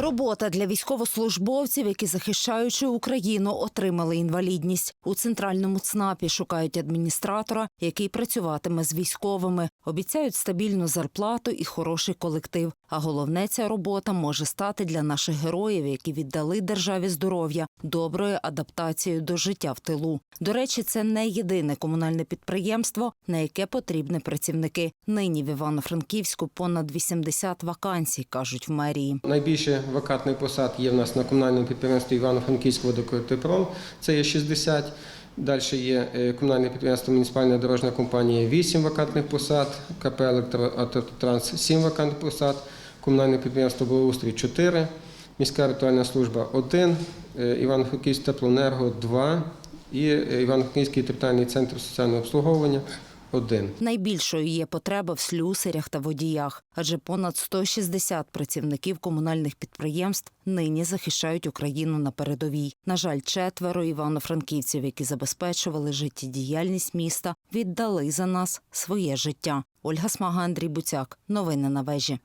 Робота для військовослужбовців, які захищаючи Україну, отримали інвалідність. У центральному ЦНАПі шукають адміністратора, який працюватиме з військовими. Обіцяють стабільну зарплату і хороший колектив. А головне, ця робота може стати для наших героїв, які віддали державі здоров'я, доброю адаптацією до життя в тилу. До речі, це не єдине комунальне підприємство, на яке потрібні працівники. Нині в Івано-Франківську понад 80 вакансій, кажуть в мерії. Найбільше вакантних посад є в нас на комунальному підприємстві Івано-Франківського водокотепром, це є 60. Далі є е, комунальне підприємство Муніципальна дорожня компанія 8 вакантних посад, КП «Електроавтотранс» 7 вакантних посад, комунальне підприємство Благоустрій 4, міська ритуальна служба 1, Івано-Франківське теплоенерго 2 і е, Івано-Франківський територіальний центр соціального обслуговування 1. Найбільшою є потреба в слюсарях та водіях, адже понад 160 працівників комунальних підприємств нині захищають Україну на передовій. На жаль, четверо івано-франківців, які забезпечували життєдіяльність міста, віддали за нас своє життя. Ольга Смага, Андрій Буцяк. Новини на вежі.